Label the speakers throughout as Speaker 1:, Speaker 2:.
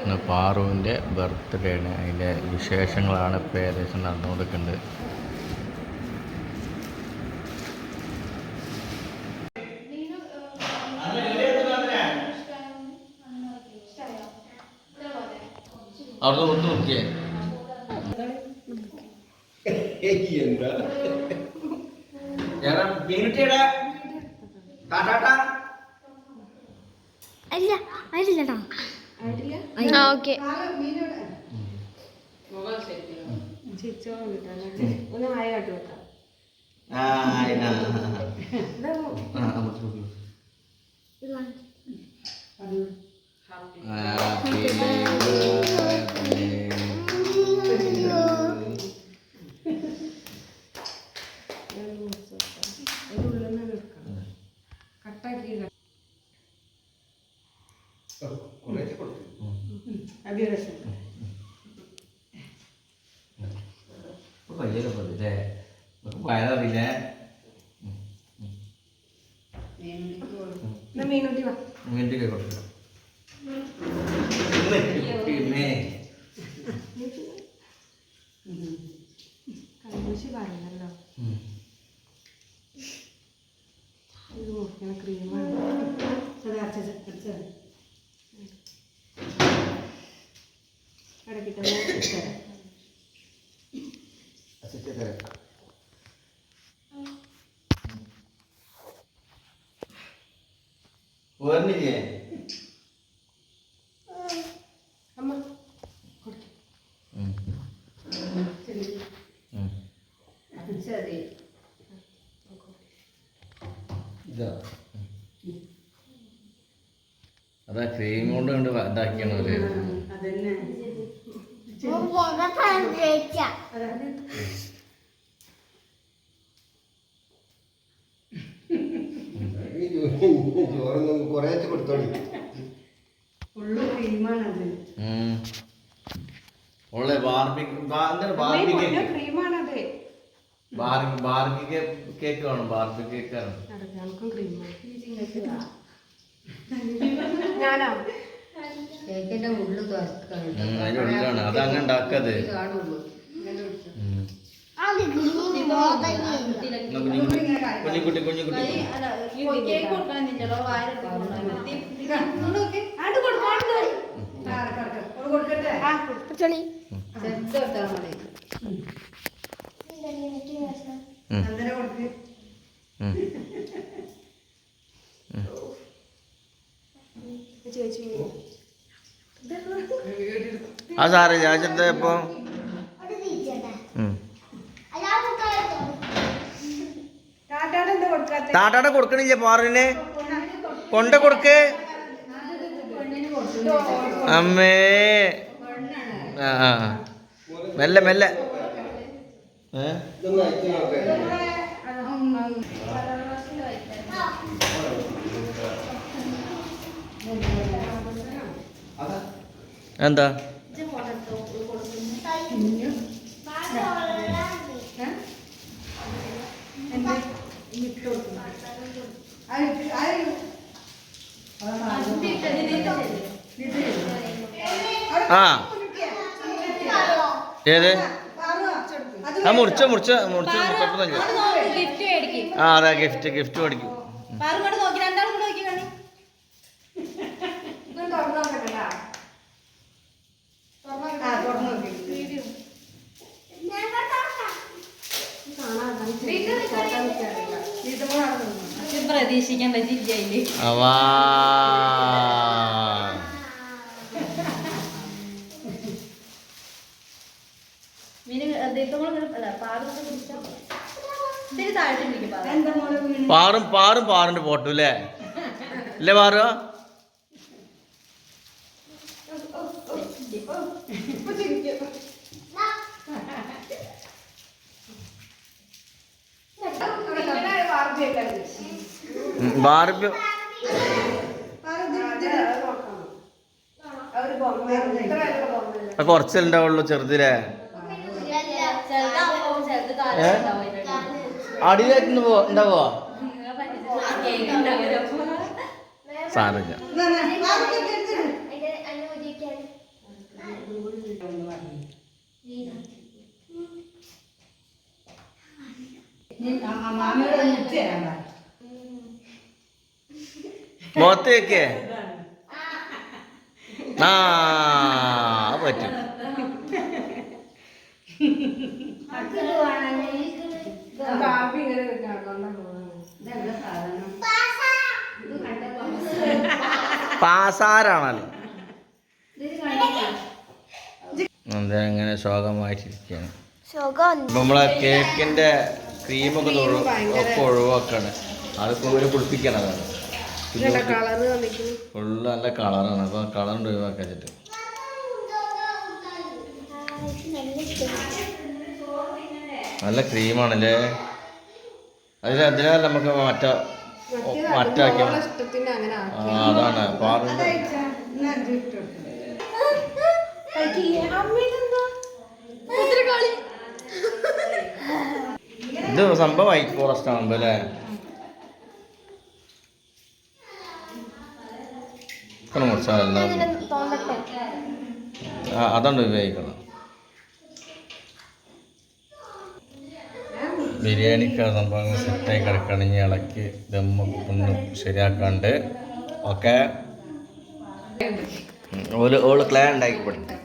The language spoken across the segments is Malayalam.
Speaker 1: ഇന്ന് പാറുവിന്റെ ബർത്ത്ഡേ ആണ് അതിന്റെ വിശേഷങ്ങളാണ് ഇപ്പോൾ ഏകദേശം നടന്നുകൊടുക്കുന്നത് അവിടെ ഒന്ന് നോക്കിയേ.
Speaker 2: എന്താ
Speaker 3: അല്ല അതിലില്ലടാ ആ ഓക്കെ.
Speaker 2: ആ ആയ കുറേശ്ശെ കൊടുത്തു.
Speaker 4: അഭിലാഷം
Speaker 2: ഇപ്പൊ കയ്യിലൊക്കെ മതി ല്ലേ? നമുക്ക് വയററിയില്ലേ
Speaker 4: എന്നാ മീനുട്ടി വാ
Speaker 2: ഇങ്ങനത്തെ കൊടുത്തു പിന്നെ
Speaker 4: കൈവശി ഇതാ.
Speaker 1: അതാ ക്രീം കൊണ്ട് കണ്ട് ഇതാക്കിയാണ്
Speaker 4: അതന്നെ അതായത്
Speaker 5: ചോറൊന്നും കുറേശ്ശെ കൊടുത്തോളി
Speaker 4: ഫുള്ള് ക്രീമാണത്
Speaker 1: ഉള്ള ബാർബി എന്താണ് ബാർബി കേക്ക്? വേണം ബാർബി കേക്ക് ആണ്
Speaker 4: ഞങ്ങൾക്കും ക്രീമാണ് ഞാനോ?
Speaker 6: കേക്കിന്റെ ഉള്ളു തുറക്കാണ്
Speaker 1: ഉം, അതിന്റെ ഉള്ളിലാണ് അത് അങ്ങനെ ഉണ്ടാക്കത്. കുഞ്ഞിക്കുട്ടി കുഞ്ഞിക്കുട്ടി. കുഞ്ഞിക്കുട്ടി
Speaker 6: മതി
Speaker 1: ആ സാറേ ചോദിച്ചത് ഇപ്പൊ താട്ടാടെ കൊടുക്കണില്ല പാറിന്? കൊണ്ട കൊടുക്ക്. അമ്മേ. ആ. മെല്ലെ മെല്ലെ. എന്താ? ആ. ഏത്? ആ മുറിച്ച മുറിച്ച മുറിച്ച കുഴപ്പമൊന്നുമില്ല ആ അതെ ഗിഫ്റ്റ് ഗിഫ്റ്റ് മേടിക്കും.
Speaker 6: പ്രതീക്ഷിക്കേണ്ട ജില്ലയിൽ
Speaker 1: അവാ
Speaker 6: പാറ
Speaker 1: പാറും പാറും പാറിന്റെ ഫോട്ടോ അല്ലേ? അല്ലേ പാറു? ബാർബി അത് കുറച്ചുണ്ടാവുള്ളൂ ചെറുതിലേ. അടിയിലായിട്ട് ഉണ്ടാവോ സാരമില്ല. മോത്തേക്ക് ആ.
Speaker 4: കാപ്പി ഇങ്ങനെ
Speaker 6: വായിച്ചിരിക്കുകയാണ്
Speaker 1: പാസാരാണല്ലോ ശോകമായിട്ടിരിക്കുകയാണ് നമ്മളെ കേക്കിന്റെ ക്രീമൊക്കെ ഒക്കെ ഒഴിവാക്കാണ്. അതൊക്കെ ഒരു കുളിപ്പിക്കണതാണ് ഫുള്ള് നല്ല കളറാണ്. അപ്പൊ കളർ ഒഴിവാക്കാൻ വെച്ചിട്ട് നല്ല ക്രീമാണല്ലേ? അതിൽ അതിനാൽ നമുക്ക് മറ്റ മറ്റാക്കി. ആ അതാണ്. ഇത് സംഭവം വൈറ്റ് ഫോറസ്റ്റ് ആകുമ്പോ അല്ലേ? അതാണ് ഉപയോഗിക്കണം. ബിരിയാണിക്ക് സംഭവങ്ങൾ സെറ്റായി കിടക്കണമെങ്കിൽ ഇളക്കി ദമ്മ ഒന്ന് ശരിയാക്കാണ്ട്. ഓക്കെ? ഓൽ ഓൾ ക്ലേ ഉണ്ടാക്കി കൊടുത്തു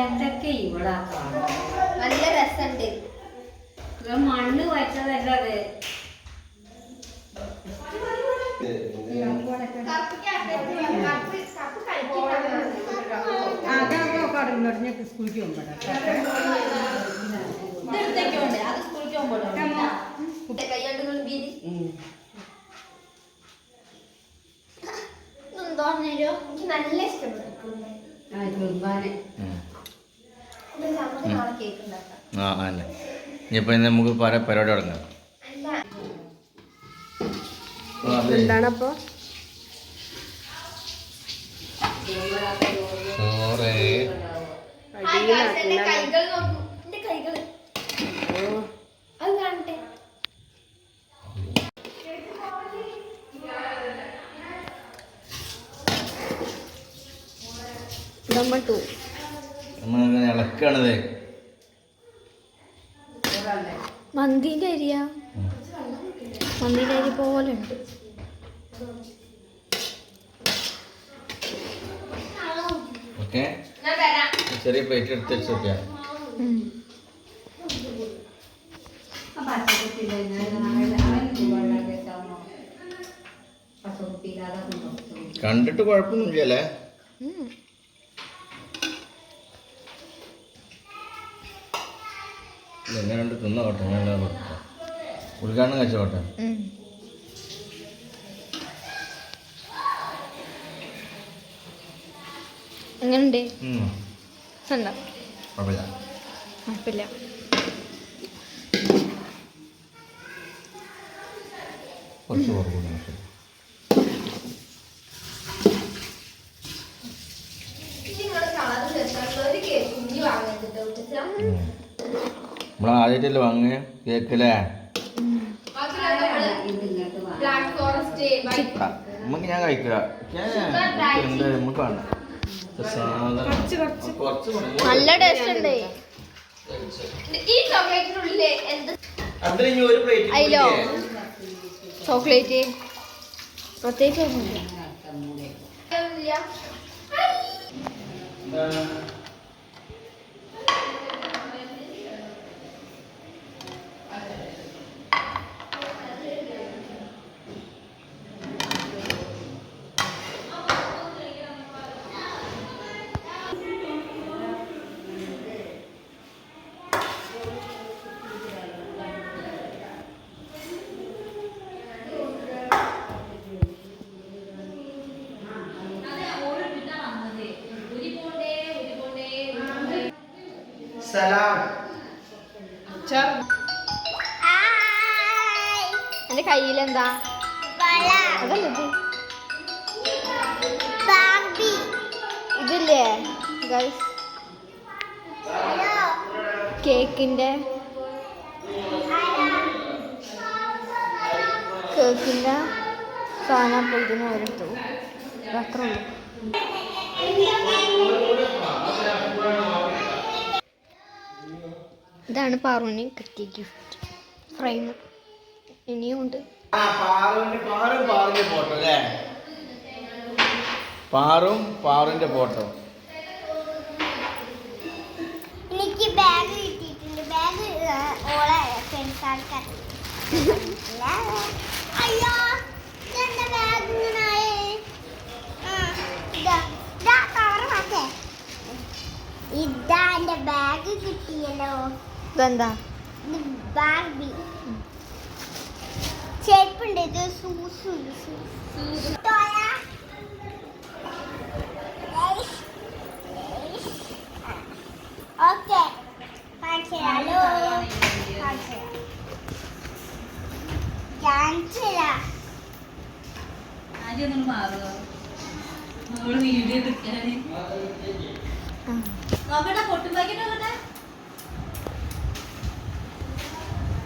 Speaker 6: എന്തൊക്കെ ഇവിടെ
Speaker 3: നല്ല രസമുണ്ട്
Speaker 6: മണ്ണ് വെച്ചതല്ല അത്?
Speaker 3: തോന്നരോ എനിക്ക് നല്ല ഇഷ്ടപ്പെട്ടു ഇത് നമുക്ക് നാളെ കേക്ക് ഉണ്ടാക്കാം.
Speaker 1: ആ അല്ലേ. ഇനിയിപ്പോൾ ഇന്ന് നമുക്ക് പല പരിപാടി തുടങ്ങാം.
Speaker 4: എന്താണപ്പോ?
Speaker 1: ചോറ്
Speaker 3: എന്റെ കൈകൾ നോക്കൂ എന്റെ കൈകൾ അത് കാണട്ടെ
Speaker 4: നമ്മൾ ടു.
Speaker 1: നമ്മളിങ്ങനെ ഇളക്കാണിത്
Speaker 3: മന്തിന്റെ അരിയ? മന്തിന്റെ അരി പോലെ ഉണ്ട്.
Speaker 1: ഓക്കെ. ചെറിയ പ്ലേറ്റ് എടുത്ത് വെച്ച് നോക്കിയാൽ കണ്ടിട്ട് കുഴപ്പമൊന്നുമില്ലല്ലേ? എങ്ങനെ കണ്ട് തിന്നോട്ടെ ഞാൻ ഉദ്ഘാടനം കഴിച്ചോട്ടെ
Speaker 3: എങ്ങനുണ്ട്? ഉണ്ടോ.
Speaker 1: കുഴപ്പമില്ല. കുറച്ച് കുറവ് നമ്മൾ ആദ്യമായിട്ടല്ലേ കേക്കല്ലേ
Speaker 3: ബ്ലാക്ക് ഫോറസ്റ്റ്
Speaker 1: നമുക്ക് ഞാൻ കഴിക്കുക എന്താ? നമുക്ക് വേണം.
Speaker 3: നല്ല ടേസ്റ്റ് ഉണ്ട്. ഈ ചോക്ലേറ്റിനുള്ളിൽ എന്ത്
Speaker 1: അതിൽ ഒരു പ്ലേറ്റ്
Speaker 3: അയിലോ? ചോക്ലേറ്റ്. പ്രത്യേകിച്ച് ഒന്നുമില്ല എന്റെ കയ്യിലെന്താ? ഇതില്ലേ ഗൈസ് കേക്കിന്റെ കേക്കിന്റെ സാധനം പോയിരുന്നു ഒരിട്ടു അത്ര ഉള്ളൂ. ഇതാണ് പാറുവിന് കിട്ടിയ ഗിഫ്റ്റ് ഫ്രെയിം ഇനിയും ഉണ്ട്.
Speaker 1: ഫോട്ടോ അല്ലേ? പാറും പാറുവിന്റെ ഫോട്ടോ
Speaker 3: എനിക്ക് ബാഗ് കിട്ടിയിട്ടുണ്ട്. ബാഗ് ഓളെ ഫ്രണ്ട്സ് ആൾക്കാർ അയ്യോ ബാഗ് ഇങ്ങനെ ആ, ഇതാ എന്റെ ബാഗ് കിട്ടിയല്ലോ.
Speaker 2: ഇതെന്താ?
Speaker 3: ഇത് ബാർബി ചെരുപ്പുണ്ട് ഇത് സൂസു ഓക്കെ
Speaker 7: ആദ്യം ഒന്ന് മാറുക. നമ്മൾ വീഡിയോ എടുക്കാൻ നോക്കട്ടെ പൊട്ടും. പാക്കറ്റ് നോക്കട്ടെ.